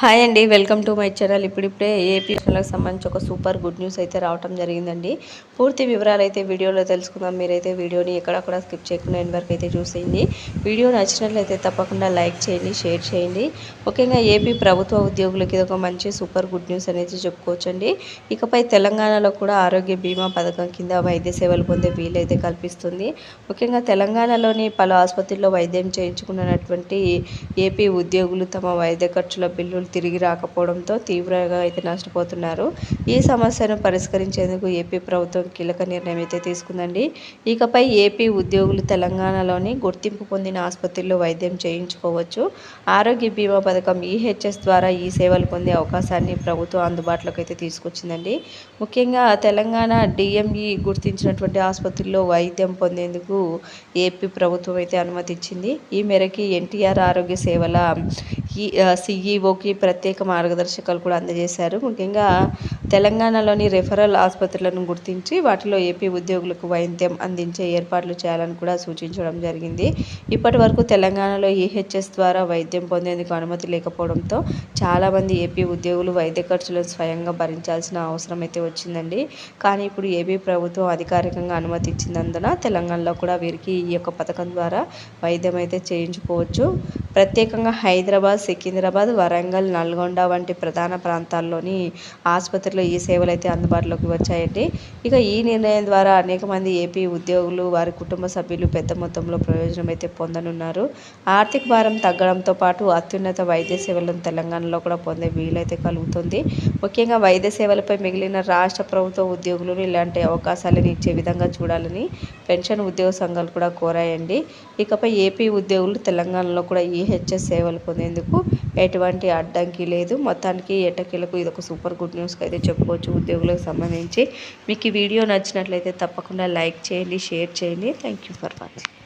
Hi అండి welcome to my channel. ఇప్పుడిప్పుడే AP ఛానల్కి సంబంధించి ఒక సూపర్ గుడ్ న్యూస్ అయితే రావటం జరిగిందండి. పూర్తి వివరాలు అయితే వీడియోలో తెలుసుకుందాం. మీరైతే వీడియోని ఎక్కడక్కడ స్కిప్ చేయకుండా ఎండ్ వరకు అయితే చూసేయండి. వీడియో నచ్చినట్లయితే తప్పకుండా లైక్ చేయండి షేర్ చేయండి. ముఖ్యంగా ఏపీ ప్రభుత్వ ఉద్యోగులకి ఇది ఒక మంచి సూపర్ గుడ్ న్యూస్ అనేది చెప్పుకోవచ్చండి. ఇకపై తెలంగాణలో కూడా ఆరోగ్య బీమా పథకం కింద వైద్య సేవలు పొందే వీలైతే కల్పిస్తుంది. ముఖ్యంగా తెలంగాణలోని పలు ఆసుపత్రుల్లో వైద్యం చేయించుకున్నటువంటి ఏపీ ఉద్యోగులు తమ వైద్య ఖర్చుల బిల్లులు తిరిగి రాకపోవడంతో తీవ్రంగా అయితే నష్టపోతున్నారు. ఈ సమస్యను పరిష్కరించేందుకు ఏపీ ప్రభుత్వం కీలక నిర్ణయం అయితే తీసుకుందండి. ఇకపై ఏపీ ఉద్యోగులు తెలంగాణలోని గుర్తింపు పొందిన ఆసుపత్రుల్లో వైద్యం చేయించుకోవచ్చు. ఆరోగ్య బీమా పథకం ఈహెచ్ఎస్ ద్వారా ఈ సేవలు పొందే అవకాశాన్ని ప్రభుత్వం అందుబాటులోకి అయితే తీసుకొచ్చిందండి. ముఖ్యంగా తెలంగాణ డిఎంఈ గుర్తించినటువంటి ఆసుపత్రుల్లో వైద్యం పొందేందుకు ఏపీ ప్రభుత్వం అయితే అనుమతిచ్చింది. ఈ మేరకి ఎన్టీఆర్ ఆరోగ్య సేవల ఈ సిఈఓకి ప్రత్యేక మార్గదర్శకాలు కూడా అందజేశారు. ముఖ్యంగా తెలంగాణలోని రెఫరల్ ఆసుపత్రులను గుర్తించి వాటిలో ఏపీ ఉద్యోగులకు వైద్యం అందించే ఏర్పాట్లు చేయాలని కూడా సూచించడం జరిగింది. ఇప్పటి వరకు తెలంగాణలో ఈహెచ్ఎస్ ద్వారా వైద్యం పొందేందుకు అనుమతి లేకపోవడంతో చాలామంది ఏపీ ఉద్యోగులు వైద్య ఖర్చులను స్వయంగా భరించాల్సిన అవసరం అయితే వచ్చిందండి. కానీ ఇప్పుడు ఏపీ ప్రభుత్వం అధికారికంగా అనుమతి ఇచ్చినందున తెలంగాణలో కూడా వీరికి ఈ యొక్క పథకం ద్వారా వైద్యం అయితే చేయించుకోవచ్చు. ప్రత్యేకంగా హైదరాబాద్ సికింద్రాబాద్ వరంగల్ నల్గొండ వంటి ప్రధాన ప్రాంతాల్లోని ఆసుపత్రులు ఈ సేవలు అయితే అందుబాటులోకి వచ్చాయండి. ఇక ఈ నిర్ణయం ద్వారా అనేక మంది ఏపీ ఉద్యోగులు వారి కుటుంబ సభ్యులు పెద్ద మొత్తంలో ప్రయోజనం అయితే పొందనున్నారు. ఆర్థిక భారం తగ్గడంతో పాటు అత్యున్నత వైద్య సేవలను తెలంగాణలో కూడా పొందే వీలైతే కలుగుతుంది. ముఖ్యంగా వైద్య సేవలపై మిగిలిన రాష్ట్ర ప్రభుత్వ ఉద్యోగులు ఇలాంటి అవకాశాలను ఇచ్చే విధంగా చూడాలని పెన్షన్ ఉద్యోగ సంఘాలు కూడా కోరాయండి. ఇకపై ఏపీ ఉద్యోగులు తెలంగాణలో కూడా ఈహెచ్ఎస్ సేవలు పొందేందుకు ఎటువంటి అడ్డంకి లేదు. మొత్తానికి ఎటకీలకు ఇది ఒక సూపర్ గుడ్ న్యూస్కి అయితే చెప్పుకోవచ్చు ఉద్యోగులకు సంబంధించి. మీకు ఈ వీడియో నచ్చినట్లయితే తప్పకుండా లైక్ చేయండి షేర్ చేయండి. Thank you for watching